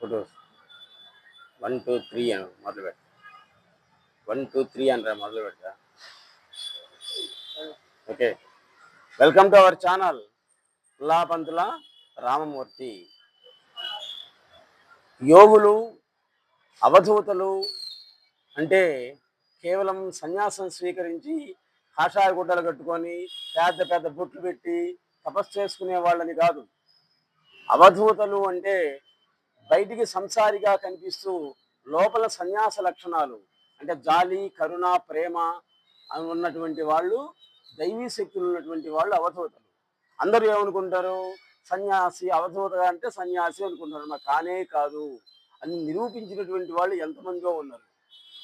Photos. One two three అని మొదలు పెట్ట వన్ టూ త్రీ అని మొదలు పెట్టా okay. Welcome to our channel. Pantula Ramamurthy. యోగులు అవధూతలు అంటే కేవలం సన్యాసం స్వీకరించి కాషాయ గుడ్డలు కట్టుకొని పెద్ద పెద్ద బుట్లు పెట్టి తపస్సు చేసుకునే వాళ్ళని కాదు. అవధూతలు అంటే బయటికి సంసారిగా కనిపిస్తూ లోపల సన్యాస లక్షణాలు అంటే జాలి కరుణ ప్రేమ అని ఉన్నటువంటి వాళ్ళు దైవీ శక్తులు ఉన్నటువంటి వాళ్ళు అవధూతలు. అందరూ ఏమనుకుంటారు? సన్యాసి అవధూత అంటే సన్యాసి అనుకుంటారు. మా కానే కాదు. అని నిరూపించినటువంటి వాళ్ళు ఎంతమందిగా ఉన్నారు.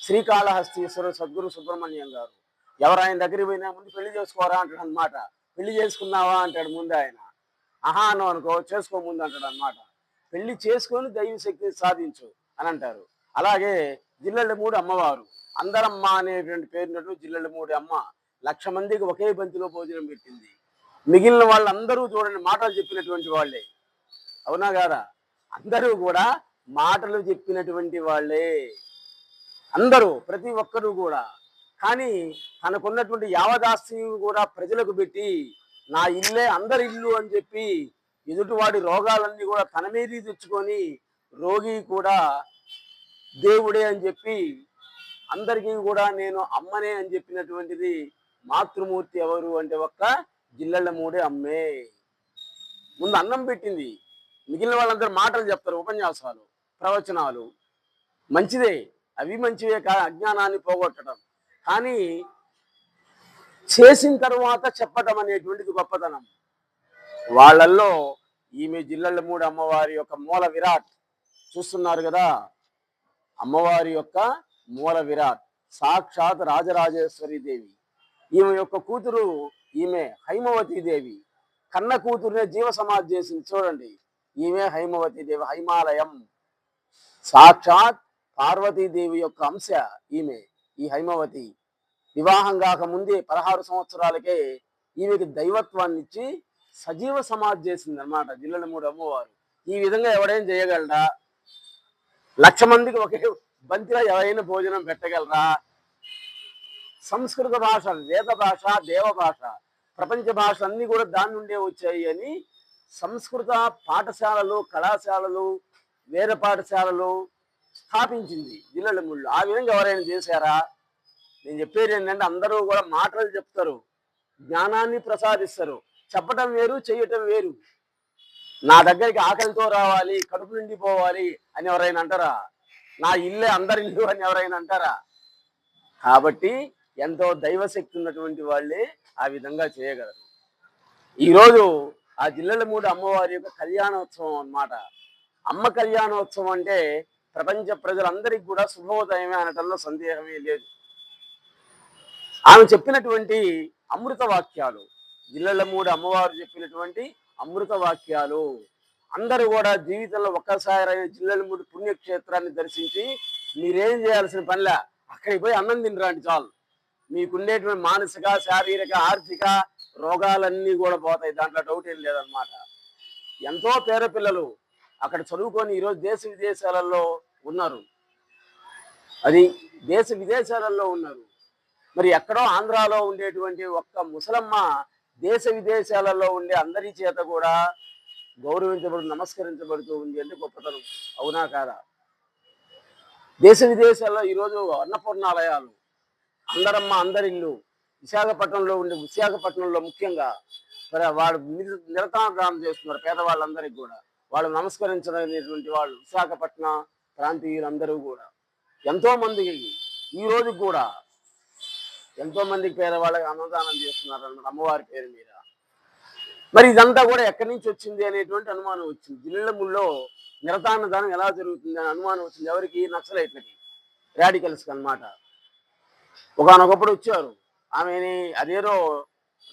శ్రీకాళహస్తీశ్వర సద్గురు సుబ్రహ్మణ్యం గారు. ఎవరు ఆయన దగ్గరికి పోయినా ముందు పెళ్ళి చేసుకోరా అంటాడు అనమాట పెళ్ళి చేసుకున్నావా అంటాడు ముందు ఆయన. అహా అను అనుకో చేసుకో ముందు అంటాడు అనమాట పెళ్ళి చేసుకొని దైవ శక్తిని సాధించు అని అంటారు. అలాగే జిల్లెళ్ళ మూడు అమ్మవారు అందరమ్మ అనేటువంటి పేరున్నట్టు జిల్లెళ్ళ మూడు అమ్మ లక్ష మందికి ఒకే బంతిలో భోజనం పెట్టింది. మిగిలిన వాళ్ళందరూ చూడండి మాటలు చెప్పినటువంటి వాళ్ళే. అవునా కాదా? అందరూ కూడా మాటలు చెప్పినటువంటి వాళ్ళే. అందరూ ప్రతి ఒక్కరూ కూడా. కానీ తనకున్నటువంటి యావదాస్తి కూడా ప్రజలకు పెట్టి నా ఇల్లే అందరి ఇల్లు అని చెప్పి ఎదుటివాడి రోగాలన్నీ కూడా తన మీద తెచ్చుకొని రోగి కూడా దేవుడే అని చెప్పి అందరికీ కూడా నేను అమ్మనే అని చెప్పినటువంటిది మాతృమూర్తి ఎవరు అంటే ఒక్క జిల్లెళ్ళ మూడే అమ్మే. ముందు అన్నం పెట్టింది. మిగిలిన వాళ్ళందరూ మాటలు చెప్తారు ఉపన్యాసాలు ప్రవచనాలు. మంచిదే అవి మంచివే కా అజ్ఞానాన్ని పోగొట్టడం. కానీ చేసిన తర్వాత చెప్పటం అనేటువంటిది గొప్పతనం. వాళ్ళల్లో ఈమె జిల్లల మూడు అమ్మవారి యొక్క మూల విరాట్ చూస్తున్నారు కదా? అమ్మవారి యొక్క మూల విరాట్ సాక్షాత్ రాజరాజేశ్వరి దేవి. ఈమె యొక్క కూతురు ఈమె హైమవతి దేవి. కన్న కూతురునే జీవ సమాధి చేసింది చూడండి. ఈమె హైమవతి దేవి హైమాలయం. సాక్షాత్ పార్వతీదేవి యొక్క అంశ ఈమె ఈ హైమవతి. వివాహం కాకముందే పదహారు సంవత్సరాలకే ఈమెకి దైవత్వాన్ని ఇచ్చి సజీవ సమాధి చేసింది అనమాట జిల్లల మూడు అమ్మవారు. ఈ విధంగా ఎవడైనా చేయగలరా లక్ష మందికి ఒకే బంతిలో ఎవరైనా భోజనం పెట్టగలరా? సంస్కృత భాష వేద భాష దేవ భాష ప్రపంచ భాష అన్ని కూడా దాని నుండే వచ్చాయి అని సంస్కృత పాఠశాలలు కళాశాలలు వేద పాఠశాలలు స్థాపించింది జిల్లల ముళ్ళు ఆ విధంగా ఎవరైనా చేశారా? నేను చెప్పేది ఏంటంటే అందరూ కూడా మాటలు చెప్తారు జ్ఞానాన్ని ప్రసాదిస్తారు. చెప్పటం వేరు చేయటం వేరు. నా దగ్గరికి ఆకలితో రావాలి కడుపు నిండిపోవాలి అని ఎవరైనా అంటారా? నా ఇల్లే అందరి ఇల్లు అని ఎవరైనా అంటారా? కాబట్టి ఎంతో దైవశక్తి ఉన్నటువంటి వాళ్ళే ఆ విధంగా చేయగలరు. ఈరోజు ఆ జిల్లల మూడు అమ్మవారి యొక్క కళ్యాణోత్సవం అన్నమాట. అమ్మ కళ్యాణోత్సవం అంటే ప్రపంచ ప్రజలందరికీ కూడా శుభోదయమే అనటంలో సందేహమే లేదు. ఆమె చెప్పినటువంటి అమృత వాక్యాలు మూడు అమ్మవారు చెప్పినటువంటి అమృత వాక్యాలు. అందరూ కూడా జీవితంలో ఒక్కసారి జిల్లల మూడు పుణ్యక్షేత్రాన్ని దర్శించి మీరేం చేయాల్సిన పనిలే? అక్కడికి పోయి అన్నం తినరాండి చాలు. మీకుండేటువంటి మానసిక శారీరక ఆర్థిక రోగాలన్నీ కూడా పోతాయి. దాంట్లో డౌట్ ఏం లేదనమాట ఎంతో పేద పిల్లలు అక్కడ చదువుకొని ఈరోజు దేశ విదేశాలలో ఉన్నారు. అది దేశ విదేశాలలో ఉన్నారు. మరి ఎక్కడో ఆంధ్రాలో ఉండేటువంటి ఒక్క ముసలమ్మ దేశ విదేశాలలో ఉండే అందరి చేత కూడా గౌరవించబడు నమస్కరించబడుతూ ఉంది అంటే గొప్పతనం. అవునా కాదా? దేశ విదేశాల్లో ఈరోజు అన్నపూర్ణాలయాలు అందరమ్మ అందరిల్లు విశాఖపట్నంలో ఉండే విశాఖపట్నంలో ముఖ్యంగా మరి వాడు నిర- చేస్తున్నారు పేదవాళ్ళందరికీ కూడా. వాళ్ళు నమస్కరించలేనటువంటి వాళ్ళు విశాఖపట్నం ప్రాంతీయులందరూ కూడా. ఎంతో మందికి ఈ రోజు కూడా ఎంతో మందికి పేదవాళ్ళకి అన్నదానం చేస్తున్నారు అన్నమాట అమ్మవారి పేరు మీద. మరి ఇదంతా కూడా ఎక్కడి నుంచి వచ్చింది అనేటువంటి అనుమానం వచ్చింది. జిల్లముల్లో నిరతాన్నదానం ఎలా జరుగుతుంది అని అనుమానం వచ్చింది. ఎవరికి? నక్సలైట్లకి. రాడికల్స్కి అన్నమాట. ఒకనొకప్పుడు వచ్చారు. ఆమెని అదేదో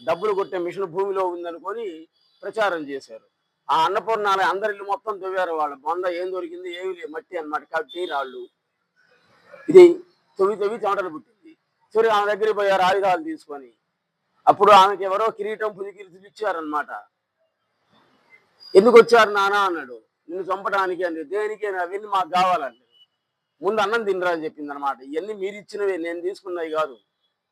డబ్బులు కొట్టే మిషన్ భూమిలో ఉందనుకొని ప్రచారం చేశారు. ఆ అన్నపూర్ణాలయ అందరిల్లు మొత్తం తవ్వారు వాళ్ళు. బొంద ఏం దొరికింది? ఏమి మట్టి అన్నమాట. కాబట్టి రాళ్ళు. ఇది తొవి తొవి చెమటలు పుట్టింది సూర్య ఆమె దగ్గరికి పోయారు ఆయుధాలు తీసుకొని అప్పుడు ఆమెకి ఎవరో కిరీటం పుది ఇచ్చారనమాట ఎందుకు వచ్చారు నానా? అన్నాడు. నిన్ను చంపడానికి అని. దేనికి అవన్నీ మాకు కావాలండి ముందు అన్నం తినరా? అని చెప్పింది అనమాట ఇవన్నీ మీరు ఇచ్చినవే నేను తీసుకున్నవి కాదు.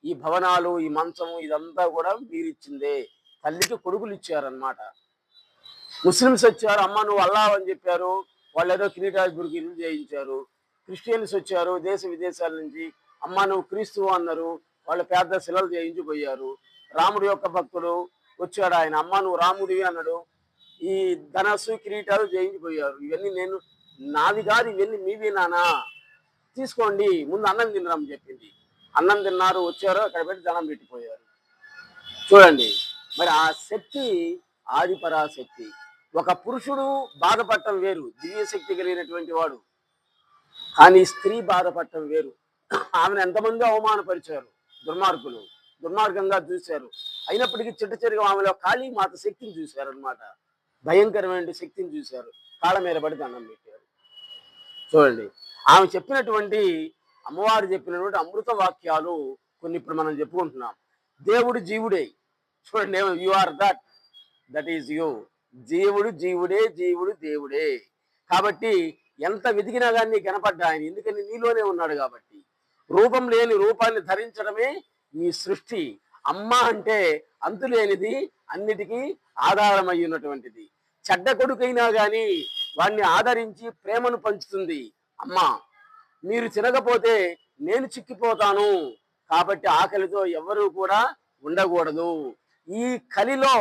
ఈ భవనాలు ఈ మంచము ఇదంతా కూడా మీరు ఇచ్చిందే తల్లికి కొడుకులు ఇచ్చారనమాట ముస్లిమ్స్ వచ్చారు. అమ్మ నువ్వు అల్లా అని చెప్పారు. వాళ్ళు ఏదో కిరీటాజ్పురికి ఇల్లు చేయించారు. క్రిస్టియన్స్ వచ్చారు. దేశ విదేశాల నుంచి అమ్మ నువ్వు క్రీస్తువు అన్నారు. వాళ్ళు పెద్ద శిలలు చేయించిపోయారు రాముడి యొక్క భక్తుడు వచ్చాడు ఆయన. అమ్మ నువ్వు రాముడివి అన్నాడు. ఈ ధనస్సు కిరీటాలు చేయించిపోయారు ఇవన్నీ నేను నాది కాదు ఇవన్నీ మీవి నానా. తీసుకోండి ముందు అన్నం తినరని చెప్పింది. అన్నం తిన్నారు వచ్చారు అక్కడ పెట్టి ధనం పెట్టిపోయారు. చూడండి మరి ఆ శక్తి ఆదిపరాశక్తి. ఒక పురుషుడు బాధపడటం వేరు దివ్య శక్తి కలిగినటువంటి వాడు. కానీ స్త్రీ బాధపడటం వేరు. ఆమెను ఎంతమంది అవమానపరిచారు? దుర్మార్గులు. దుర్మార్గంగా చూశారు. అయినప్పటికీ చిట్ట చిరుగా ఆమెలో కాళీ మాత శక్తిని చూశారు అనమాట భయంకరమైన శక్తిని చూశారు. కాళ్ళ మీద పడి దండం పెట్టారు. చూడండి. ఆమె చెప్పినటువంటి అమ్మవారు చెప్పినటువంటి అమృత వాక్యాలు కొన్ని ఇప్పుడు మనం చెప్పుకుంటున్నాం. దేవుడు జీవుడే. చూడండి you are that that is you జీవుడు జీవుడే జీవుడు దేవుడే. కాబట్టి ఎంత వెతికినా కానీ గనపడ్డా కనపడ్డా ఆయన ఎందుకని నీలోనే ఉన్నాడు కాబట్టి. రూపం లేని రూపాన్ని ధరించడమే ఈ సృష్టి. అమ్మ అంటే అంతులేనిది అన్నిటికీ ఆధారమై ఉన్నటువంటిది చెడ్డ కొడుకైనా కానీ వాడిని ఆదరించి ప్రేమను పంచుతుంది. అమ్మ మీరు తినకపోతే నేను చిక్కిపోతాను. కాబట్టి ఆకలితో ఎవరూ కూడా ఉండకూడదు. ఈ కలిలో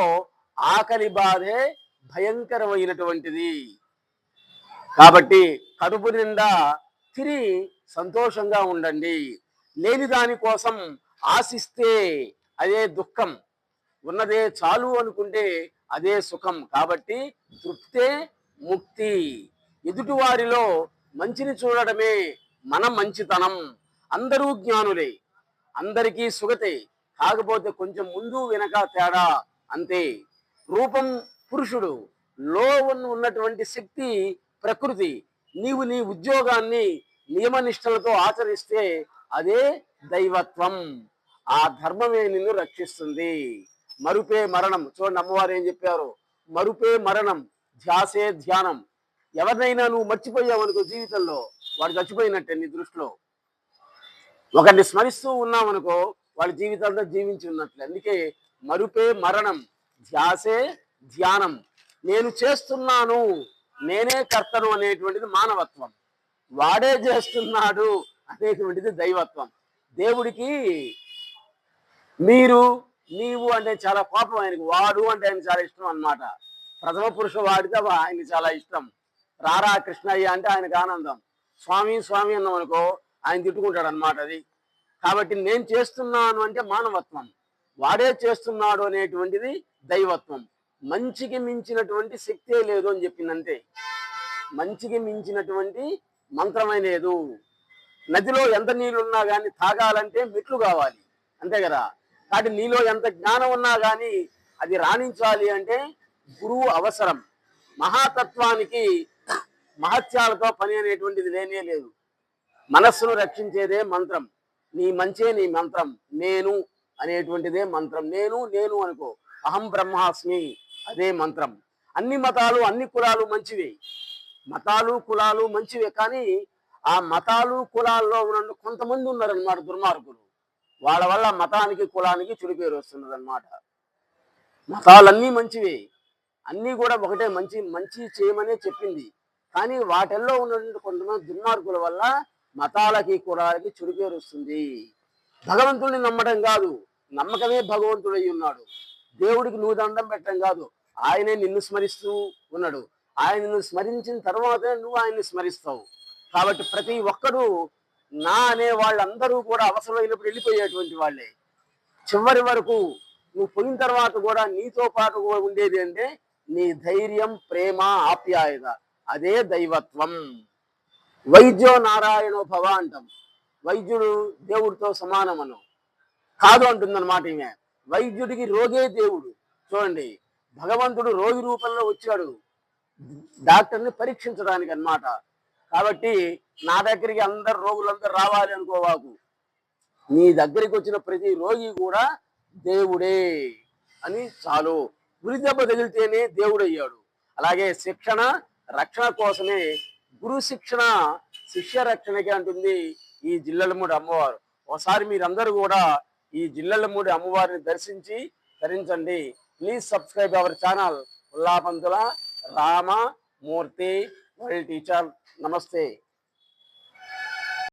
ఆకలి బాధే భయంకరమైనటువంటిది. కాబట్టి కడుపు నిండా తిని సంతోషంగా ఉండండి. లేని దానికోసం ఆశిస్తే అదే దుఃఖం. ఉన్నదే చాలు అనుకుంటే అదే సుఖం. కాబట్టి తృప్తే ముక్తి. ఎదుటివారిలో మంచిని చూడడమే మన మంచితనం. అందరూ జ్ఞానులే. అందరికీ సుగతే. కాకపోతే కొంచెం ముందు వెనక తేడా అంతే. రూపం పురుషుడు. లో ఉన్న- ఉన్నటువంటి శక్తి ప్రకృతి. నీవు నీ ఉద్యోగాన్ని నియమనిష్టలతో ఆచరిస్తే అదే దైవత్వం. ఆ ధర్మమే నిన్ను రక్షిస్తుంది. మరుపే మరణం. చూడండి అమ్మవారు ఏం చెప్పారు? మరుపే మరణం. ధ్యాసే ధ్యానం. ఎవరినైనా నువ్వు మర్చిపోయావు అనుకో జీవితంలో వాడు చచ్చిపోయినట్టే నీ దృష్టిలో. ఒకరిని స్మరిస్తూ ఉన్నామనుకో వాడి జీవితాలతో జీవించి ఉన్నట్లే. అందుకే మరుపే మరణం. ధ్యాసే ధ్యానం. నేను చేస్తున్నాను. నేనే కర్తను అనేటువంటిది మానవత్వం. వాడే చేస్తున్నాడు అనేటువంటిది దైవత్వం. దేవుడికి మీరు నీవు అంటే చాలా కోపం ఆయనకి. వాడు అంటే ఆయన చాలా ఇష్టం అన్నమాట. ప్రథమ పురుష వాడితే ఆయనకి చాలా ఇష్టం. రారా కృష్ణయ్య అంటే ఆయనకు ఆనందం. స్వామి స్వామి అన్నాం అనుకో ఆయన తిట్టుకుంటాడు అనమాట అది. కాబట్టి నేను చేస్తున్నాను అంటే మానవత్వం. వాడే చేస్తున్నాడు అనేటువంటిది దైవత్వం. మంచికి మించినటువంటి శక్తే లేదు అని చెప్పిందంతే. మంచికి మించినటువంటి మంత్రమైనదు లేదు నదిలో ఎంత నీళ్ళు ఉన్నా కానీ తాగాలంటే మెట్లు కావాలి. అంతే కదా? కాబట్టి నీలో ఎంత జ్ఞానం ఉన్నా కానీ అది రాణించాలి అంటే గురువు అవసరం. మహాతత్వానికి మహత్యాలతో పని అనేటువంటిది లేనే లేదు. మనస్సును రక్షించేదే మంత్రం. నీ మంచే నీ మంత్రం. నేను అనేటువంటిదే మంత్రం. నేను నేను అనుకో. అహం బ్రహ్మాస్మి. అదే మంత్రం. అన్ని మతాలు అన్ని కులాలు మంచివి. మతాలు కులాలు మంచివే కానీ ఆ మతాలు కులాల్లో ఉన్న కొంతమంది ఉన్నారన్నమాట దుర్మార్గులు. వాళ్ళ వల్ల మతానికి కులానికి చెడు పేరు వస్తున్నది అనమాట మతాలన్నీ మంచివే. అన్నీ కూడా ఒకటే మంచి మంచి చేయమనే చెప్పింది. కానీ వాటిల్లో ఉన్నటువంటి కొంతమంది దుర్మార్గుల వల్ల మతాలకి కులాలకి చెడు పేరు వస్తుంది. భగవంతుడిని నమ్మడం కాదు. నమ్మకమే భగవంతుడై ఉన్నాడు. దేవుడికి నువ్వు దండం పెట్టడం కాదు. ఆయనే నిన్ను స్మరిస్తూ ఉన్నాడు. ఆయన స్మరించిన తర్వాతే నువ్వు ఆయన్ని స్మరిస్తావు. కాబట్టి ప్రతి ఒక్కరూ నా అనే వాళ్ళందరూ కూడా అవసరమైనప్పుడు వెళ్ళిపోయేటువంటి వాళ్ళే. చివరి వరకు నువ్వు పోయిన తర్వాత కూడా నీతో పాటు కూడా ఉండేది అంటే నీ ధైర్యం ప్రేమ ఆప్యాయత. అదే దైవత్వం. వైద్యో నారాయణో భవ అంటాం వైద్యుడు దేవుడితో సమానమను. కాదు అంటుందన్నమాట ఈమె. వైద్యుడికి రోగే దేవుడు. చూడండి భగవంతుడు రోగి రూపంలో వచ్చాడు. డాక్టర్ని పరీక్షించడానికి అన్నమాట కాబట్టి నా దగ్గరికి అందరు రోగులందరూ రావాలి అనుకోవాకు నీ దగ్గరికి వచ్చిన ప్రతి రోగి కూడా దేవుడే అని చాలు. గురి దెబ్బ తగిలితేనే దేవుడు అయ్యాడు అలాగే శిక్షణ రక్షణ కోసమే గురు శిక్షణ శిష్య రక్షణకి అంటుంది ఈ జిల్లలమూడి అమ్మవారు. ఒకసారి మీరందరూ కూడా ఈ జిల్లలమూడి అమ్మవారిని దర్శించి ధరించండి. Please subscribe our channel. Ullapantula Rama Murthy world teacher నమస్తే.